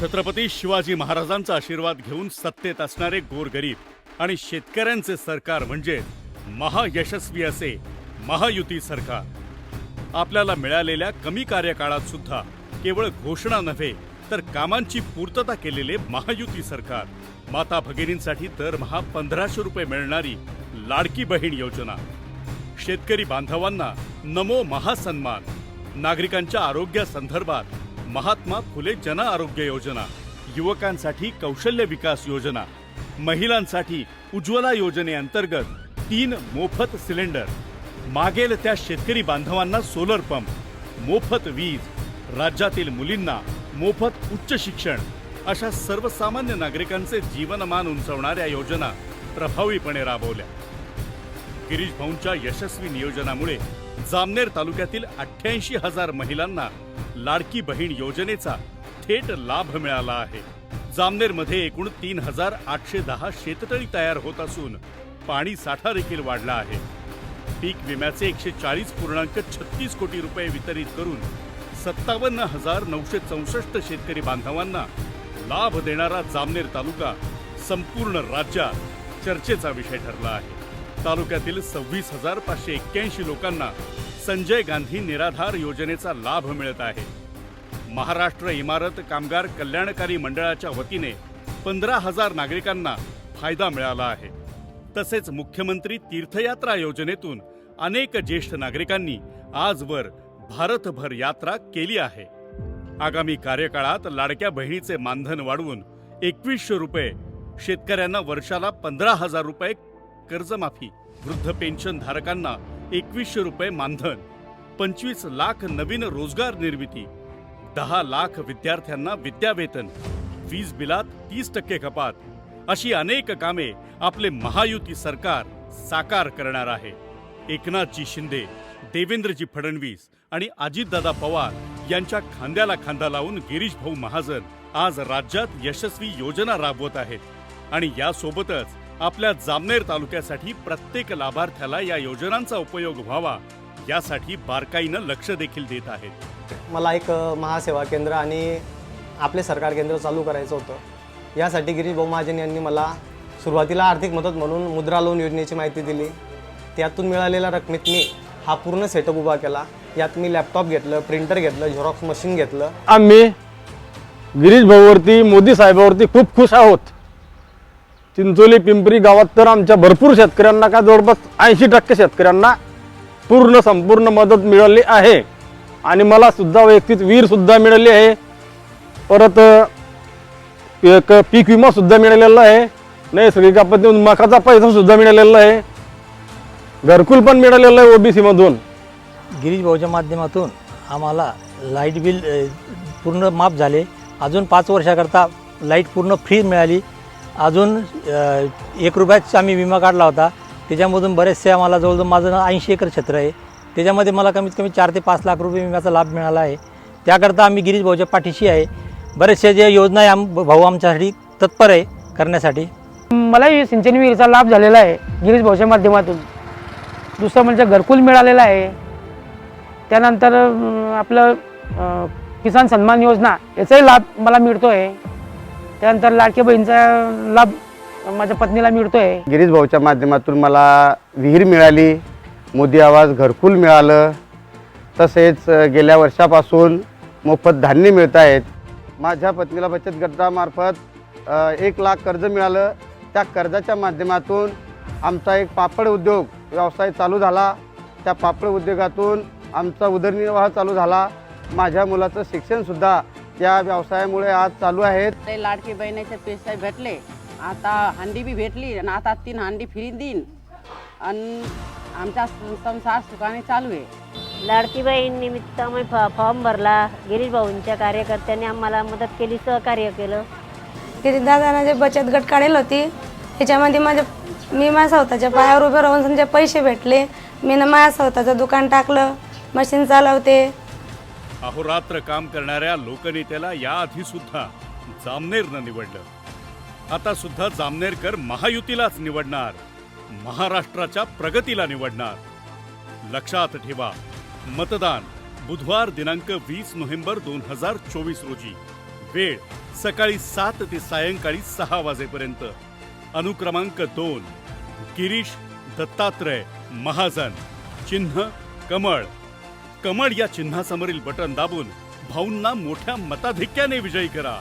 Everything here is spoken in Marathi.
छत्रपती शिवाजी महाराजांचा आशीर्वाद घेऊन सत्तेत असणारे गोरगरीब आणि शेतकऱ्यांचे सरकार म्हणजे महायशस्वी असे महायुती सरकार. आपल्याला मिळालेल्या कमी कार्यकाळात सुद्धा केवळ घोषणा नव्हे तर कामांची पूर्तता केलेले महायुती सरकार. माता भगिनींसाठी दरमहा पंधराशे रुपये मिळणारी लाडकी बहीण योजना. शेतकरी बांधवांना नमो महासन्मान. नागरिकांच्या आरोग्यासंदर्भात महात्मा फुले जन आरोग्य योजना युवकांसाठी कौशल्य विकास योजना महिलांसाठी उज्ज्वला योजनेअंतर्गत तीन मोफत सिलेंडर मागेल त्या शेतकरी बांधवांना सोलर पंप मोफत वीज राज्यातील मुलींना मोफत उच्च शिक्षण अशा सर्वसामान्य नागरिकांचे जीवनमान उंचवणाऱ्या योजना प्रभावीपणे राबवल्या. गिरीश भाऊंच्या यशस्वी नियोजनामुळे जामनेर तालुक्यातील अठ्ठ्याऐंशी हजार महिलांना लाडकी बहीण योजनेचा थेट लाभ मिळाला आहे. जामनेरमध्ये एकूण तीन हजार आठशे दहा शेततळी तयार होत असून पाणी साठा देखील वाढला आहे. पीक विम्याचे एकशे चाळीस पूर्णांक छत्तीस कोटी रुपये वितरित करून सत्तावन्न हजार नऊशे चौसष्ट शेतकरी बांधवांना लाभ देणारा जामनेर तालुका संपूर्ण राज्यात चर्चेचा विषय ठरला आहे. तालुक्यातील सव्वीस हजार पाचशे एक्क्याऐंशी लोकांना संजय गांधी निराधार योजनेचा लाभ मिळत आहे. महाराष्ट्र इमारत कामगार कल्याणकारी मंडळाच्या वतीने पंधरा हजार नागरिकांना फायदा मिळाला आहे. तसेच मुख्यमंत्री तीर्थयात्रा योजनेतून अनेक ज्येष्ठ नागरिकांनी आजवर भारतभर यात्रा केली आहे. आगामी कार्यकाळात लाडक्या बहिणीचे मानधन वाढवून एकवीसशे रुपये शेतकऱ्यांना वर्षाला पंधरा हजार रुपये कर्जमाफी वृद्ध पेन्शन धारकांना एकवीसशे रुपये मानधन पंचवीस लाख नवीन रोजगार निर्मिती दहा लाख विद्यार्थ्यांना विद्यावेतन वीज बिलात तीस टक्के कपात अशी अनेक कामे आपले महायुती सरकार साकार करणार आहे. एकनाथजी शिंदे देवेंद्रजी फडणवीस आणि अजितदादा पवार यांच्या खांद्याला खांदा लावून गिरीश भाऊ महाजन आज राज्यात यशस्वी योजना राबवत आहेत आणि यासोबतच आपल्या जामनेर तालुक्यासाठी प्रत्येक लाभार्थ्याला या योजनांचा उपयोग व्हावा यासाठी बारकाईनं लक्ष देखील देत आहेत. मला एक महासेवा केंद्र आणि आपले सरकार केंद्र चालू करायचं होतं. यासाठी गिरीश भाऊ महाजन यांनी मला सुरुवातीला आर्थिक मदत म्हणून मुद्रा लोन योजनेची माहिती दिली. त्यातून मिळालेल्या रकमेत मी हा पूर्ण सेटअप उभा केला. यात मी लॅपटॉप घेतलं प्रिंटर घेतलं झेरॉक्स मशीन घेतलं. आम्ही गिरीश भाऊवरती मोदी साहेबावरती खूप खुश आहोत. चिंचोली पिंपरी गावात तर आमच्या भरपूर शेतकऱ्यांना काय जवळपास ऐंशी टक्के शेतकऱ्यांना पूर्ण संपूर्ण मदत मिळाली आहे. आणि मला सुद्धा वैयक्तिक वीर सुद्धा मिळाली आहे. परत एक पीक विमा सुद्धा मिळालेला आहे. नैसर्गिक आपत्ती मकाचा पैसा सुद्धा मिळालेला आहे. घरकुल पण मिळालेलं आहे ओबीसी मधून. गिरीश भाऊच्या माध्यमातून आम्हाला लाइट बिल पूर्ण माफ झाले. अजून पाच वर्षाकरता लाइट पूर्ण फ्री मिळाली. अजून एक रुपयाचा आम्ही विमा काढला होता. त्याच्यामधून बरेचसे आम्हाला जवळजवळ माझं ऐंशी एकर क्षेत्र आहे. त्याच्यामध्ये मला कमीत कमी चार ते पाच लाख रुपये विम्याचा लाभ मिळाला आहे. त्याकरता आम्ही गिरीश भाऊच्या पाठीशी आहे. बरेचसे जे योजना आहे आम भाऊ आमच्यासाठी तत्पर आहे करण्यासाठी. मलाही सिंचन विहिरीचा लाभ झालेला आहे गिरीश भाऊच्या माध्यमातून. दुसरं म्हणजे घरकुल मिळालेलं आहे. त्यानंतर आपलं किसान सन्मान योजना याचाही लाभ मला मिळतो आहे त्यानंतर लाडक्या बहिणीचा लाभ माझ्या पत्नीला मिळतो आहे गिरीश भाऊच्या माध्यमातून मला विहीर मिळाली मोदी आवाज घरकुल मिळालं. तसेच गेल्या वर्षापासून मोफत धान्य मिळत आहेत. माझ्या पत्नीला बचत गटामार्फत एक लाख कर्ज मिळालं. त्या कर्जाच्या माध्यमातून आमचा एक पापड उद्योग व्यवसाय चालू झाला. त्या पापड उद्योगातून आमचा उदरनिर्वाह चालू झाला. माझ्या मुलाचं शिक्षणसुद्धा या व्यवसायामुळे आज चालू आहे ते लाडकी बहिणीचे पैसे भेटले. आता हंडी बी भेटली आणि आता तीन हंडी फ्री देईन. आणि आमचा संसार सुखाने चालू आहे. लाडकी बहीण निमित्त आम्ही फॉ फॉर्म भरला. गिरीश भाऊंच्या कार्यकर्त्यांनी आम्हाला मदत केली सहकार्य केलं. गिरीश दादानं जे बचत गट काढेल होती त्याच्यामध्ये माझ्या मी माझ्या स्वतःच्या पायावर उभे राहून समजा पैसे भेटले. मी ना माझ्या स्वतःचं दुकान टाकलं मशीन चालवते. अहोरात्र काम करणाऱ्या लोकनेत्याला याआधी सुद्धा जामनेरनं निवडलं. आता सुद्धा जामनेरकर महायुतीलाच निवडणार महाराष्ट्राच्या प्रगतीला निवडणार. लक्षात ठेवा मतदान बुधवार दिनांक वीस नोव्हेंबर दोन हजार चोवीस रोजी वेळ सकाळी सात ते सायंकाळी सहा वाजेपर्यंत. अनुक्रमांक दोन गिरीश दत्तात्रय महाजन. चिन्ह कमळ. कमळ या चिन्हासमोरील बटन दाबून भाऊंना मोठ्या मताधिक्याने विजयी करा.